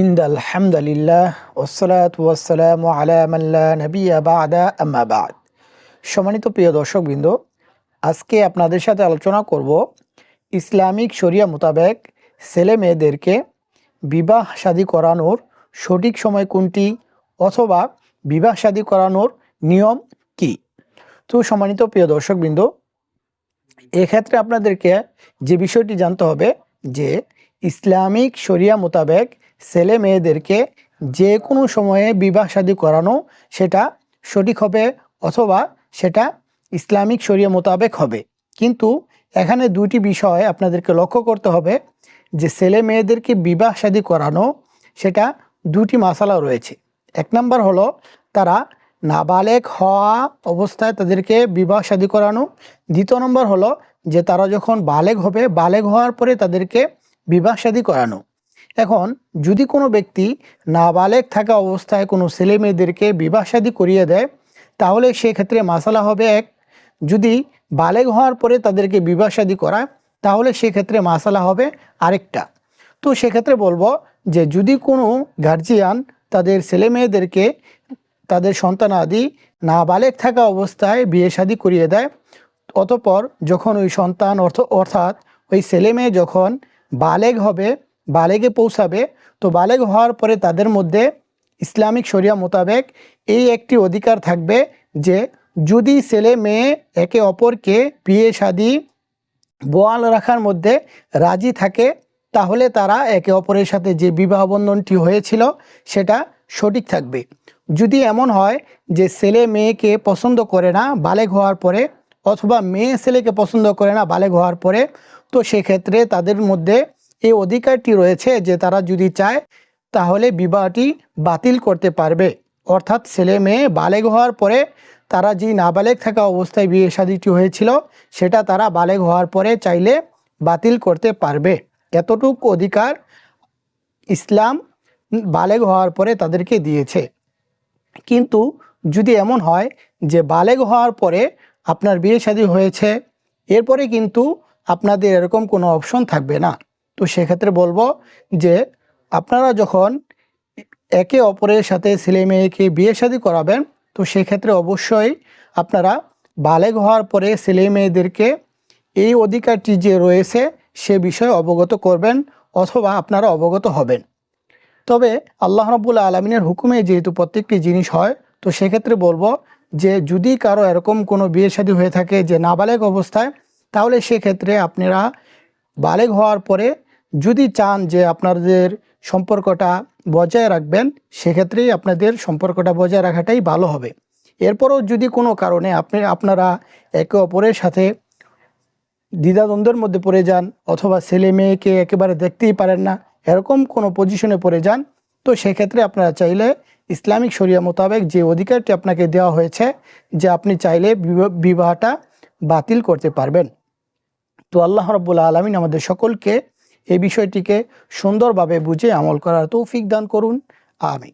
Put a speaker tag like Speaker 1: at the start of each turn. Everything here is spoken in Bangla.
Speaker 1: ইন্দ আলহামদুলিল্লাহ ওসলাত ওয়াসালাম আলা মাল্লা নবী আবাদা আম্মাবাদ সম্মানিত প্রিয় দর্শকবৃন্দ, আজকে আপনাদের সাথে আলোচনা করব ইসলামিক শরিয়া মোতাবেক ছেলে মেয়েদেরকে বিবাহ শাদী করানোর সঠিক সময় কোনটি অথবা বিবাহ শাদী করানোর নিয়ম কি? তো সম্মানিত প্রিয় দর্শকবৃন্দ, এক্ষেত্রে আপনাদেরকে যে বিষয়টি জানতে হবে যে ইসলামিক শরিয়া মোতাবেক ছেলে মেয়েদেরকে যে কোনো সময়ে বিবাহ শাদী করানো সেটা সঠিক হবে অথবা সেটা ইসলামিক শরিয়া মোতাবেক হবে। কিন্তু এখানে দুইটি বিষয় আপনাদেরকে লক্ষ্য করতে হবে যে ছেলে মেয়েদেরকে বিবাহ শাদী করানো সেটা দুটি মাসালা রয়েছে। এক নম্বর হলো তারা নাবালেক হওয়া অবস্থায় তাদেরকে বিবাহ শাদী করানো। দ্বিতীয় নম্বর হলো যে তারা যখন বালেগ হবে, বালেগ হওয়ার পরে তাদেরকে বিবাহ শাদী করানো। এখন যদি কোনো ব্যক্তি নাবালেগ থাকা অবস্থায় কোনো ছেলে মেয়েদেরকে বিবাহ শাদী করিয়ে দেয়, তাহলে সেক্ষেত্রে মাসালা হবে এক, যদি বালেগ হওয়ার পরে তাদেরকে বিবাহ শাদী করায়, তাহলে সেক্ষেত্রে মাসালা হবে আরেকটা। তো সেক্ষেত্রে বলব যে যদি কোনো গার্জিয়ান তাদের ছেলে মেয়েদেরকে তাদের সন্তানাদি নাবালেগ থাকা অবস্থায় বিয়ে শাদী করিয়ে দেয়, অতপর যখন ওই সন্তান অর্থ, অর্থাৎ ওই ছেলে মেয়ে যখন বালেগ হবে, বালেগে পৌঁছাবে। তো বালেগ হওয়ার পরে তাদের মধ্যে ইসলামিক শরিয়া মোতাবেক এই একটি অধিকার থাকবে যে যদি ছেলে মেয়ে একে অপরকে বিয়ে শাদী বোয়াল রাখার মধ্যে রাজি থাকে, তাহলে তারা একে অপরের সাথে যে বিবাহ বন্ধনটি হয়েছিল সেটা সঠিক থাকবে। যদি এমন হয় যে ছেলে মেয়েকে পছন্দ করে না, বালেগ হওয়ার পরে, অথবা মেয়ে ছেলেকে পছন্দ করে না, বালেগ হওয়ার পরে তো সেক্ষেত্রে তাদের মধ্যে এই অধিকারটি রয়েছে যে তারা যদি চায়, তাহলে বিবাহটি বাতিল করতে পারবে। অর্থাৎ ছেলে মেয়ে বালেগ হওয়ার পরে তারা যে নাবালেগ থাকা অবস্থায় বিয়ে শাদিটি হয়েছিল, সেটা তারা বালেগ হওয়ার পরে চাইলে বাতিল করতে পারবে। এতটুকু অধিকার ইসলাম বালেগ হওয়ার পরে তাদেরকে দিয়েছে। কিন্তু যদি এমন হয় যে বালেগ হওয়ার পরে আপনার বিয়ে শাদী হয়েছে, এরপরে কিন্তু আপনাদের এরকম কোনো অপশন থাকবে না। তো সেক্ষেত্রে বলব যে, আপনারা যখন একে অপরের সাথে ছেলে মেয়েকে বিয়ে শাদী করাবেন, তো সেক্ষেত্রে অবশ্যই আপনারা বালেগ হওয়ার পরে ছেলে মেয়েদেরকে এই অধিকারটি যে রয়েছে, সে বিষয়ে অবগত করবেন অথবা আপনারা অবগত হবেন। তবে আল্লাহ রব্বুল আলমিনের হুকুমে যেহেতু প্রত্যেকটি জিনিস হয়, তো সেক্ষেত্রে বলব যে, যদি কারও এরকম কোনো বিয়ে শাদী হয়ে থাকে যে নাবালেগ অবস্থায় তাহলে সেক্ষেত্রে আপনারা বালেগ হওয়ার পরে যদি চান যে আপনাদের সম্পর্কটা বজায় রাখবেন, সেক্ষেত্রেই আপনাদের সম্পর্কটা বজায় রাখাটাই ভালো হবে। এরপরও যদি কোনো কারণে আপনি, আপনারা একে অপরের সাথে দ্বিধাদ্বন্দ্বের মধ্যে পড়ে যান অথবা ছেলে মেয়েকে একেবারে দেখতেই পারেন না, এরকম কোনো পজিশনে পড়ে যান, তো সেক্ষেত্রে আপনারা চাইলে ইসলামিক শরিয়া মোতাবেক যে অধিকারটি আপনাকে দেওয়া হয়েছে, যে আপনি চাইলে বিবাহটা বাতিল করতে পারবেন। তো আল্লাহ রব্বুল আলমিন আমাদের সকলকে এই বিষয়টিকে সুন্দরভাবে বুঝে আমল করার তৌফিক দান করুন। আমি